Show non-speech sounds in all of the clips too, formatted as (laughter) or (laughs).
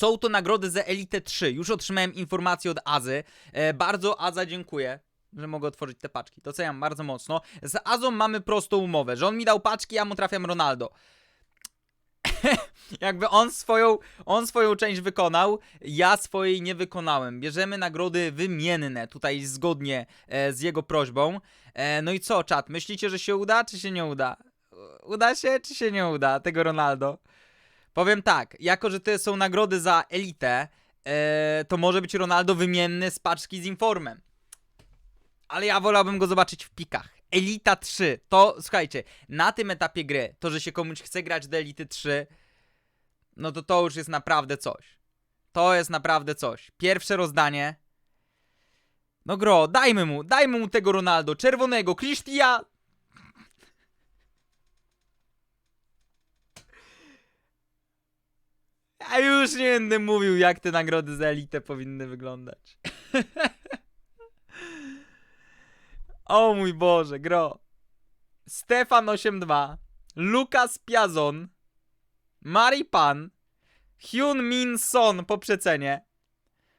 Są to nagrody za Elite 3. Już otrzymałem informację od Azy. E, bardzo Aza dziękuję. Że mogę otworzyć te paczki. Doceniam bardzo mocno. Z Azą mamy prostą umowę, że on mi dał paczki, ja mu trafiam Ronaldo. (laughs) Jakby on swoją, on swoją część wykonał, ja swojej nie wykonałem. Bierzemy nagrody wymienne, tutaj zgodnie e, z jego prośbą. E, no i co, czat? Myślicie, że się uda, czy się nie uda? Uda się, czy się nie uda, tego Ronaldo? Powiem tak, jako że to są nagrody za elitę, e, to może być Ronaldo wymienny z paczki z informem. Ale ja wolałbym go zobaczyć w pikach. Elita 3, to słuchajcie, na tym etapie gry, to, że się komuś chce grać do Elity 3, no to to już jest naprawdę coś. To jest naprawdę coś. Pierwsze rozdanie. No gro, dajmy mu, dajmy mu tego Ronaldo, czerwonego, Christian. Ja już nie będę mówił, jak te nagrody za elitę powinny wyglądać. (laughs) o mój Boże, gro. Stefan 82, Lukas Piazon, Maripan, Hyun Min Son po przecenie.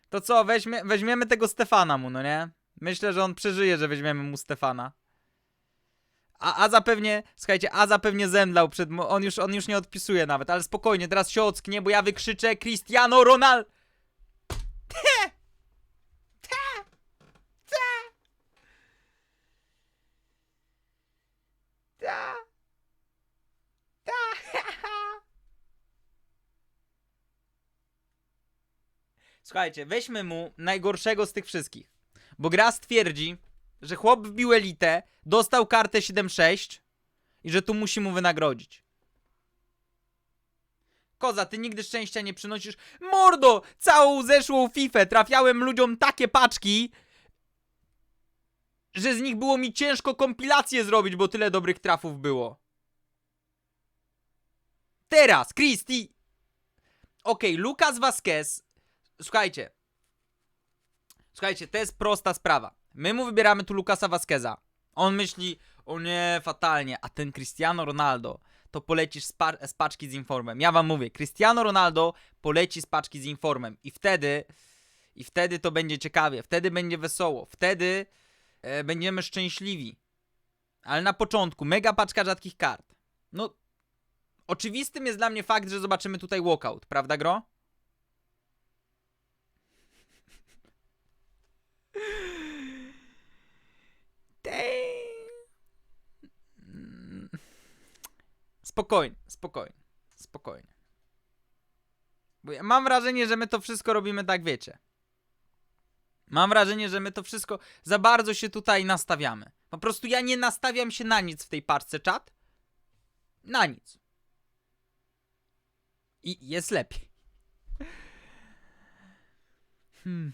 To co, weźmie, weźmiemy tego Stefana mu, no nie? Myślę, że on przeżyje, że weźmiemy mu Stefana. A, a zapewnie, słuchajcie, a zapewnie zemdlał przed. On już, on już nie odpisuje nawet, ale spokojnie, teraz się ocknie, bo ja wykrzyczę Cristiano Ronaldo. Te! Te! Te! Ta! Ta! (laughs) Słuchajcie, weźmy mu najgorszego z tych wszystkich. Bo gra stwierdzi, że chłop wbił elitę, dostał kartę 7-6 i że tu musi mu wynagrodzić. Koza, ty nigdy szczęścia nie przynosisz. Mordo! Całą zeszłą FIFA trafiałem ludziom takie paczki, że z nich było mi ciężko kompilację zrobić, bo tyle dobrych trafów było. Teraz, Christy! Okej, Lucas Vasquez. Słuchajcie. Słuchajcie, to jest prosta sprawa. My mu wybieramy tu Lucasa Vasqueza. On myśli, o nie, fatalnie, a ten Cristiano Ronaldo to polecisz z, pa- z paczki z informem. Ja wam mówię, Cristiano Ronaldo poleci z paczki z informem i wtedy, i wtedy to będzie ciekawie, wtedy będzie wesoło, wtedy e, będziemy szczęśliwi. Ale na początku, mega paczka rzadkich kart. No, oczywistym jest dla mnie fakt, że zobaczymy tutaj walkout, prawda gro? Spokojnie, spokojnie, spokojnie. Bo ja mam wrażenie, że my to wszystko robimy tak, wiecie. Mam wrażenie, że my to wszystko za bardzo się tutaj nastawiamy. Po prostu ja nie nastawiam się na nic w tej parce czat. Na nic. I jest lepiej. Hmm.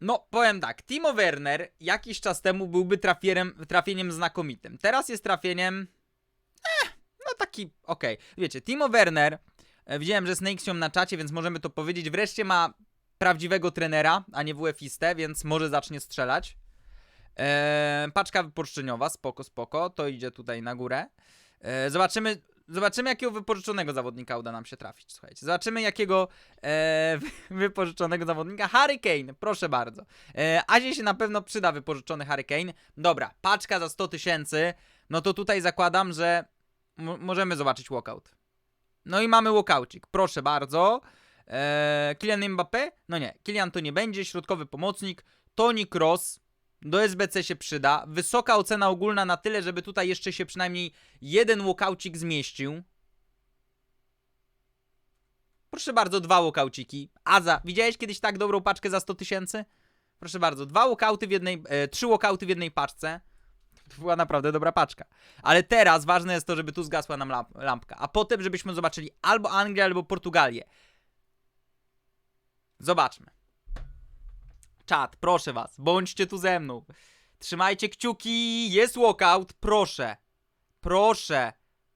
No, powiem tak, Timo Werner jakiś czas temu byłby trafieniem znakomitym. Teraz jest trafieniem. Taki, okej. Wiecie, Timo Werner, e, widziałem, że Snake'sią na czacie, więc możemy to powiedzieć. Wreszcie ma prawdziwego trenera, a nie WF-istę, więc może zacznie strzelać. Eee, paczka wypożyczeniowa, spoko, spoko, to idzie tutaj na górę. Eee, zobaczymy, zobaczymy jakiego wypożyczonego zawodnika uda nam się trafić, słuchajcie. Zobaczymy jakiego e, (laughs) wypożyczonego zawodnika. Harry Kane, proszę bardzo. E, Azie się na pewno przyda wypożyczony Harry Kane. Dobra, paczka za 100 tysięcy. No to tutaj zakładam, że m- możemy zobaczyć walkout. No i mamy walkoucik, proszę bardzo. E, Kylian Mbappé? No nie, Kylian to nie będzie. Środkowy pomocnik. Toni Kroos. Do SBC się przyda. Wysoka ocena ogólna na tyle, żeby tutaj jeszcze się przynajmniej jeden walkoucik zmieścił. Proszę bardzo, dwa walkauciki. Aza, widziałeś kiedyś tak dobrą paczkę za 100 tysięcy? Proszę bardzo, dwa walkouty w jednej, e, trzy walkouty w jednej paczce. To była naprawdę dobra paczka. Ale teraz ważne jest to, żeby tu zgasła nam lamp lampka. A potem, żebyśmy zobaczyli albo Anglię, albo Portugalię. Zobaczmy. Czat, proszę was, bądźcie tu ze mną. Trzymajcie kciuki, jest walkout, proszę. Proszę,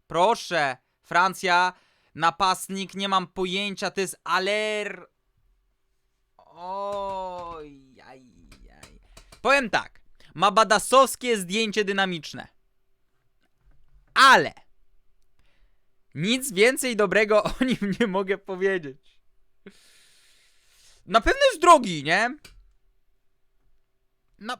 proszę. Francja, napastnik, nie mam pojęcia, to jest Aler. Oj, aj, aj. Powiem tak, ma badasowskie zdjęcie dynamiczne. Ale nic więcej dobrego o nim nie mogę powiedzieć. Na pewno jest drogi, nie? Na,